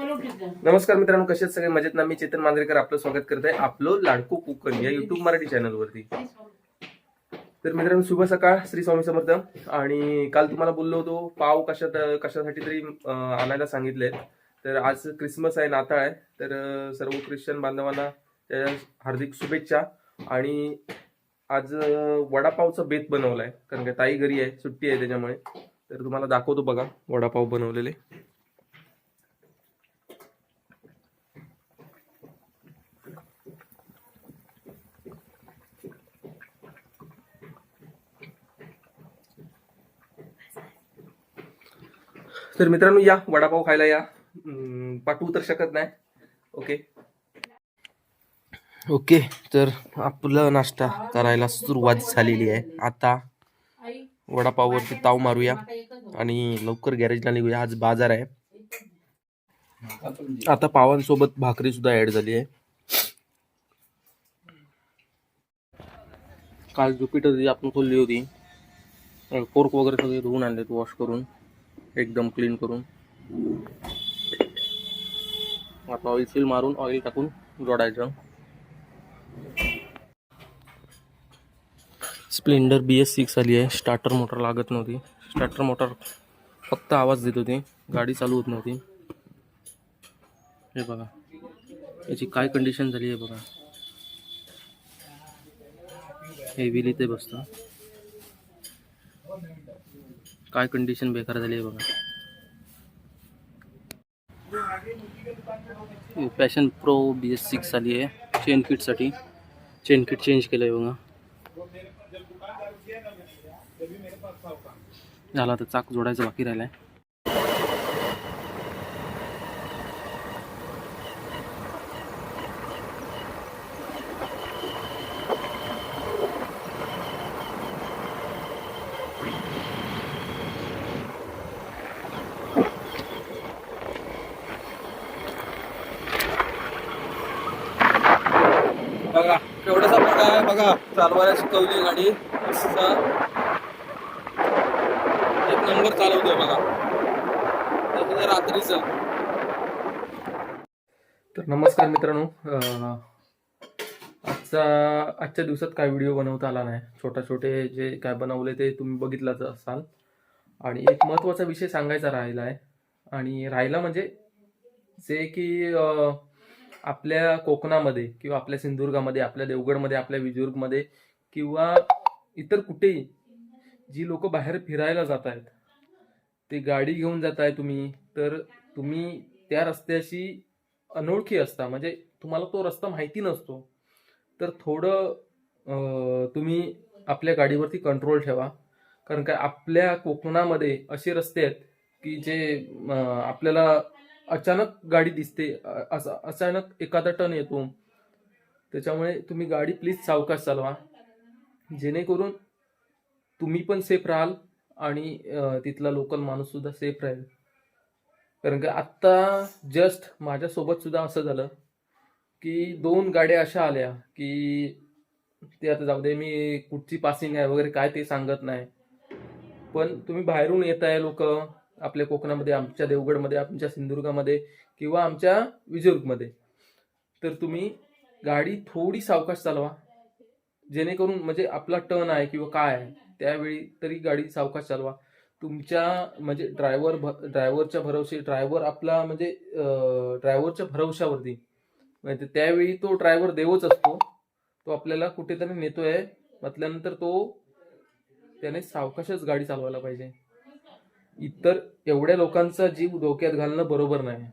नमस्कार मित्रांनो कसे सगळे? मजेत ना? मी चेतन मांजरेकर आपलं स्वागत करत आहे आपलं लाडको कोकण या युट्यूब मराठी चॅनल वरती. तर मित्रांनो शुभ सकाळ श्री स्वामी समर्थ. आणि काल तुम्हाला बोललो होतो पाव कशात कशासाठी तरी आणायला सांगितले तर आज क्रिसमस आहे नाताळ आहे. तर सर्व ख्रिश्चन बांधवांना त्याच्या हार्दिक शुभेच्छा. आणि आज वडापावचं बेत बनवलाय. कारण का ताई घरी आहे सुट्टी आहे त्याच्यामुळे. तर तुम्हाला दाखवतो बघा वडापाव बनवलेले. तर मित्रांनो या वडापाव खायला या. पाठवू तर शकत नाही. ओके ओके तर आपलं नाश्ता करायला सुरुवात झालेली आहे. आता वडापाववरती ताव मारूया आणि लवकर गॅरेजला निघूया. आज बाजार आहे. आता पावांसोबत भाकरी सुद्धा ऍड झाली आहे. काल जुपिटर आपण खोलली होती. पोर्क वगैरे सगळे धुवून आणले वॉश करून. एकदम क्लीन करून. आता ऑइल सील मारून ऑइल टाकून जोडायचं. स्प्लेंडर बी एस सिक्स आली आहे. स्टार्टर मोटर लागत नव्हती. स्टार्टर मोटर फक्त आवाज देत होती. गाडी चालू होत नव्हती. हे बघा. याची काय कंडिशन झाली आहे बघा. हेवीली ते बसतं. काय कंडिशन बेकार झाली आहे बघा. Passion pro B S six आली आहे. चेन किटसाठी चेन किट चेंज केलं आहे बघा. झाला तर चाक जोडायचं बाकी राहिलं आहे बघा केवढासा बघा आहे बघा चालवायला शिकवली गाडी. एक नंबर चालवतोय बघा. रात्रीच. तर नमस्कार मित्रांनो आजचा आजच्या दिवसात काय व्हिडिओ बनवता आला नाही? छोटा छोटे जे काय बनवले ते तुम्ही बघितलाच असाल. आणि एक महत्त्वाचा विषय सांगायचा राहिला आहे आणि राहिला म्हणजे जे की अं, आपल्या कोकणामध्ये किंवा आपल्या सिंधुदुर्गामध्ये आपल्या देवगडमध्ये आपल्या विजुर्गमध्ये किंवा इतर कुठेही जी लोक बाहेर फिरायला जात आहेत ते गाडी घेऊन जात आहे तुम्ही तर तुम्ही त्या रस्त्याशी अनोळखी असता. म्हणजे तुम्हाला तो रस्ता माहिती नसतो. तर थोडं तुम्ही आपल्या गाडीवरती कंट्रोल ठेवा. कारण काय आपल्या कोकणामध्ये असे रस्ते आहेत की जे आपल्याला अचानक गाडी दिसते असा असं अचानक एखादा टन येतो. त्याच्यामुळे तुम्ही गाडी प्लीज सावकाश चालवा. जेणेकरून तुम्ही पण सेफ राहाल आणि तिथला लोकल माणूस सुद्धा सेफ राहील. कारण की आत्ता जस्ट माझ्यासोबत सुद्धा असं झालं की दोन गाड्या अशा आल्या की ते आता जाऊ दे मी कुठची पासिंग आहे वगैरे काय ते सांगत नाही. पण तुम्ही बाहेरून येत आहे लोक आपल्या कोकणामध्ये आमच्या देवगडमध्ये आमच्या सिंधुदुर्गामध्ये किंवा आमच्या विजयदुर्गमध्ये. तर तुम्ही गाडी थोडी सावकाश चालवा. जेणेकरून म्हणजे आपला टर्न आहे किंवा काय आहे त्यावेळी तरी गाडी सावकाश चालवा. तुमच्या म्हणजे ड्रायव्हर ड्रायव्हरच्या भरवशी ड्रायव्हर आपला म्हणजे ड्रायव्हरच्या भरवशावरती. म्हणजे त्यावेळी तो ड्रायव्हर देवच असतो. तो आपल्याला कुठेतरी नेतोय. म्हटल्यानंतर तो त्याने सावकाशच गाडी चालवायला पाहिजे. इतर एवढ्या लोकांचा जीव धोक्यात घालणं बरोबर नाही.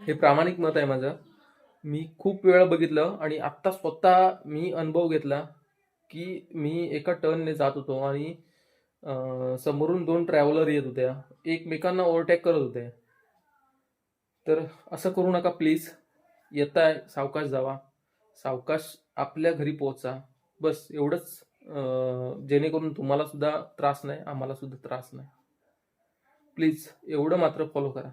हे प्रामाणिक मत आहे माझं. मी खूप वेळा बघितलं आणि आत्ता स्वतः मी अनुभव घेतला की मी एका टर्नने जात होतो आणि समोरून दोन ट्रॅव्हलर येत होत्या. एकमेकांना ओव्हरटेक करत होते. तर असं करू नका प्लीज येताय सावकाश जावा. सावकाश आपल्या घरी पोहोचा. बस एवढंच जेणेकरून तुम्हाला सुद्धा त्रास नाही आम्हाला सुद्धा त्रास नाही. प्लीज एवढं मात्र फॉलो करा.